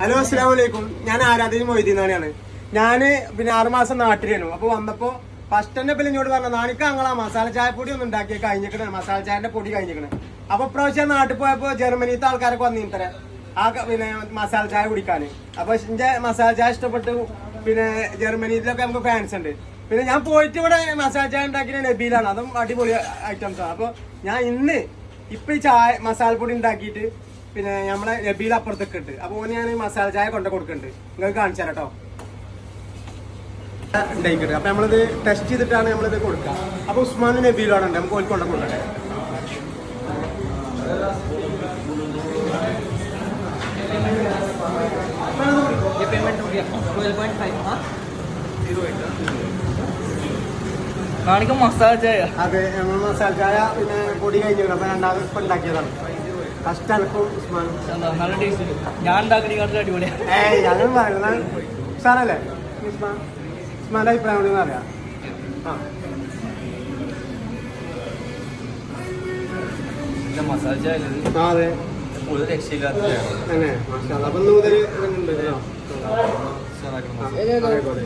Hello അസ്സാം വലൈക്കും ഞാൻ ആരാധന മൊയ്തീനാണ് ഞാൻ പിന്നെ ആറുമാസം നാട്ടിലായിരുന്നു. അപ്പൊ വന്നപ്പോ ഫസ്റ്റ് തന്നെ പിന്നെ ഇങ്ങോട്ട് പറഞ്ഞ നാണിക്ക് ആ മസാല ചായ പൊടി ഒന്നും ഉണ്ടാക്കി കഴിഞ്ഞിരിക്കണേ മസാല ചായന്റെ പൊടി കഴിഞ്ഞിരിക്കണേ അപ്പൊ ഇപ്രാവശ്യം നാട്ടിൽ പോയപ്പോ ജർമ്മനിത്തെ ആൾക്കാരൊക്കെ വന്നിത്തരാ ആ പിന്നെ മസാല ചായ കുടിക്കാന്. അപ്പൊ എന്റെ മസാല ചായ ഇഷ്ടപ്പെട്ട്. പിന്നെ ജർമ്മനിയിലൊക്കെ നമുക്ക് ഫാൻസ് ഉണ്ട്. പിന്നെ ഞാൻ പോയിട്ട് ഇവിടെ മസാല ചായ ഉണ്ടാക്കിയ നബീലാണ് അതും അടിപൊളി ഐറ്റംസ്. ആണ് അപ്പൊ ഞാൻ ഇന്ന് ഇപ്പൊ ഈ ചായ മസാല പൊടി ഉണ്ടാക്കിയിട്ട് പിന്നെ നമ്മളെ നബീൽ അപ്പുറത്തൊക്കെ ഉണ്ട്. അപ്പോൾ ഓന് ഞാൻ മസാല ചായ കൊണ്ട കൊടുക്കുന്നുണ്ട് നിങ്ങൾക്ക് കാണിച്ചു തരാം കേട്ടോ ഉണ്ടായിക്കട്ടെ അപ്പോൾ നമ്മളിത് ടെസ്റ്റ് ചെയ്തിട്ടാണ് നമ്മളിത് കൊടുക്കുക അപ്പോൾ ഉസ്മാനും നബീലാണ് ഉണ്ട്. നമുക്ക് ഓൻ കൊണ്ട കൊടുക്കട്ടെ. മസാല ചായ. അതെ നമ്മൾ മസാല ചായ പിന്നെ പൊടി കഴിഞ്ഞു അപ്പോൾ രണ്ടാമത് ഇപ്പം ഉണ്ടാക്കിയതാണ്. നല്ല ടേസ്റ്റ് ഞാൻ ഉണ്ടാക്കണേക്കാട്ടിലും അടിപൊളിയാണ് അങ്ങനെ പറയുന്നത് ഉസ്മാൻ ഉസ്മാന്റെ അഭിപ്രായം ഉണ്ടെന്ന് അറിയാം ആ. മസാജ് ചായ ആ അതെ. ഒരു രക്ഷയില്ലാത്ത അങ്ങനെ മാഷാ. അപ്പൊ മുതൽ ആയിക്കോട്ടെ.